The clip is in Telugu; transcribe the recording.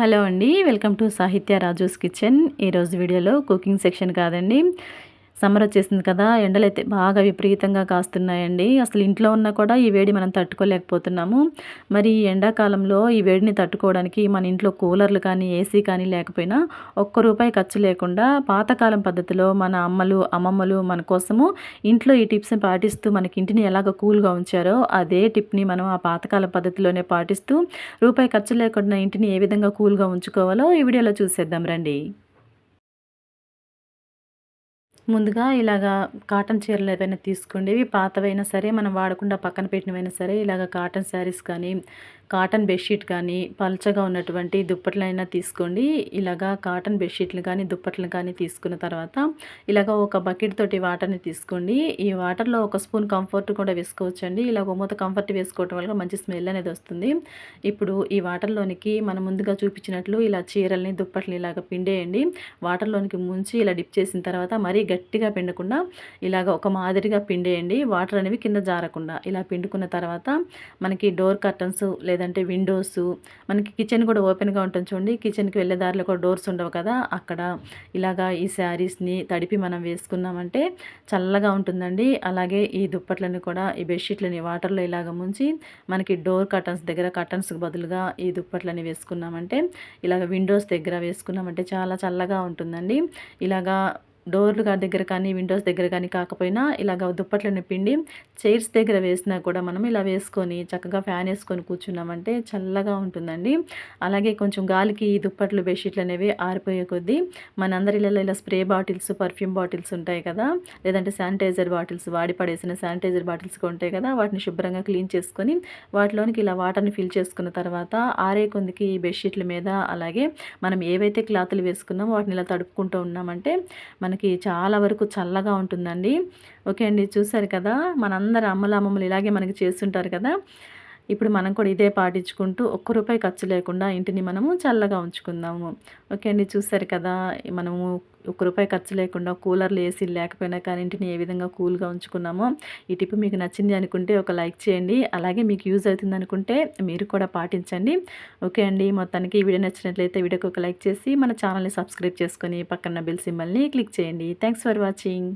హలో అండి వెల్కమ్ టు సాహిత్య రాజూస్ కిచెన్. ఈరోజు వీడియోలో కుకింగ్ సెక్షన్ కాదండి. సమ్మర్ వచ్చేసింది కదా ఎండలు అయితే బాగా విపరీతంగా కాస్తున్నాయండి. అసలు ఇంట్లో ఉన్నా కూడా ఈ వేడి మనం తట్టుకోలేకపోతున్నాము. మరి ఈ ఎండాకాలంలో ఈ వేడిని తట్టుకోవడానికి మన ఇంట్లో కూలర్లు కానీ ఏసీ కానీ లేకపోయినా ఒక్క రూపాయి ఖర్చు లేకుండా పాతకాలం పద్ధతిలో మన అమ్మలు అమ్మమ్మలు మన కోసము ఇంట్లో ఈ టిప్స్ని పాటిస్తూ మనకి ఇంటిని ఎలాగ కూల్గా ఉంచారో అదే టిప్ని మనం ఆ పాతకాలం పద్ధతిలోనే పాటిస్తూ రూపాయి ఖర్చు లేకుండా ఇంటిని ఏ విధంగా కూల్గా ఉంచుకోవాలో ఈ వీడియోలో చూసేద్దాం రండి. ముందుగా ఇలాగా కాటన్ చీరలు ఏవైనా తీసుకోండి పాతవైనా సరే మనం వాడకుండా పక్కన పెట్టినవైనా సరే ఇలాగ కాటన్ శారీస్ కానీ కాటన్ బెడ్షీట్ కానీ పల్చగా ఉన్నటువంటి దుప్పట్లైనా తీసుకోండి. ఇలాగా కాటన్ బెడ్షీట్లు కానీ దుప్పట్లు కానీ తీసుకున్న తర్వాత ఇలాగ ఒక బకెట్ తోటి వాటర్ని తీసుకోండి. ఈ వాటర్లో ఒక స్పూన్ కంఫర్ట్ కూడా వేసుకోవచ్చండి. ఇలాగ మూత కంఫర్ట్ వేసుకోవటం వల్ల మంచి స్మెల్ అనేది వస్తుంది. ఇప్పుడు ఈ వాటర్లోనికి మనం ముందుగా చూపించినట్లు ఇలా చీరల్ని దుప్పట్లు ఇలాగ పిండేయండి. వాటర్లోనికి ముంచి ఇలా డిప్ చేసిన తర్వాత మరీ గట్టిగా పిండకుండా ఇలాగ ఒక మాదిరిగా పిండేయండి. వాటర్ అనేవి కింద జారకుండా. ఇలా పిండుకున్న తర్వాత మనకి డోర్ కర్టన్స్ లేదా లేదంటే విండోస్ మనకి కిచెన్ కూడా ఓపెన్గా ఉంటుంది చూడండి. కిచెన్కి వెళ్ళే దారిలో కూడా డోర్స్ ఉండవు కదా. అక్కడ ఇలాగా ఈ శారీస్ని తడిపి మనం వేసుకున్నామంటే చల్లగా ఉంటుందండి. అలాగే ఈ దుప్పట్లని కూడా ఈ బెడ్షీట్లని వాటర్లో ఇలాగ ముంచి మనకి డోర్ కర్టన్స్ దగ్గర కర్టన్స్కి బదులుగా ఈ దుప్పట్లని వేసుకున్నామంటే ఇలాగ విండోస్ దగ్గర వేసుకున్నామంటే చాలా చల్లగా ఉంటుందండి. ఇలాగా డోర్లు దగ్గర కానీ విండోస్ దగ్గర కానీ కాకపోయినా ఇలాగ దుప్పట్లను పిండి చైర్స్ దగ్గర వేసినా కూడా మనం ఇలా వేసుకొని చక్కగా ఫ్యాన్ వేసుకొని కూర్చున్నామంటే చల్లగా ఉంటుందండి. అలాగే కొంచెం గాలికి ఈ దుప్పట్లు బెడ్షీట్లు అనేవి ఆరిపోయే కొద్దీ మనందరిలో ఇలా స్ప్రే బాటిల్స్ పర్ఫ్యూమ్ బాటిల్స్ ఉంటాయి కదా. లేదంటే శానిటైజర్ బాటిల్స్ వాడి పడేసిన శానిటైజర్ బాటిల్స్ ఉంటాయి కదా. వాటిని శుభ్రంగా క్లీన్ చేసుకొని వాటిలోనికి ఇలా వాటర్ని ఫిల్ చేసుకున్న తర్వాత ఆరే కొందికి ఈ బెడ్షీట్ల మీద అలాగే మనం ఏవైతే క్లాతులు వేసుకున్నామో వాటిని ఇలా తడుపుకుంటూ ఉన్నామంటే మన మనకి చాలా వరకు చల్లగా ఉంటుందండి. ఓకే అండి చూసారు కదా? మనందరు అమ్మలు అమ్మమ్మలు ఇలాగే మనకి చేస్తుంటారు కదా? ఇప్పుడు మనం కూడా ఇదే పాటించుకుంటూ ఒక్క రూపాయి ఖర్చు లేకుండా ఇంటిని మనము చల్లగా ఉంచుకుందాము. ఓకే అండి చూసారు కదా? మనము ఒక్క రూపాయి ఖర్చు లేకుండా కూలర్లు ఏసీ లేకపోయినా కానీ ఇంటిని ఏ విధంగా కూల్గా ఉంచుకున్నామో ఈ టిప్ మీకు నచ్చింది అనుకుంటే ఒక లైక్ చేయండి. అలాగే మీకు యూజ్ అవుతుంది అనుకుంటే మీరు కూడా పాటించండి. ఓకే అండి మొత్తానికి ఈ వీడియో నచ్చినట్లయితే వీడియోకి ఒక లైక్ చేసి మన ఛానల్ని సబ్స్క్రైబ్ చేసుకొని పక్కన బిల్ సింబల్ని క్లిక్ చేయండి. Thanks for watching.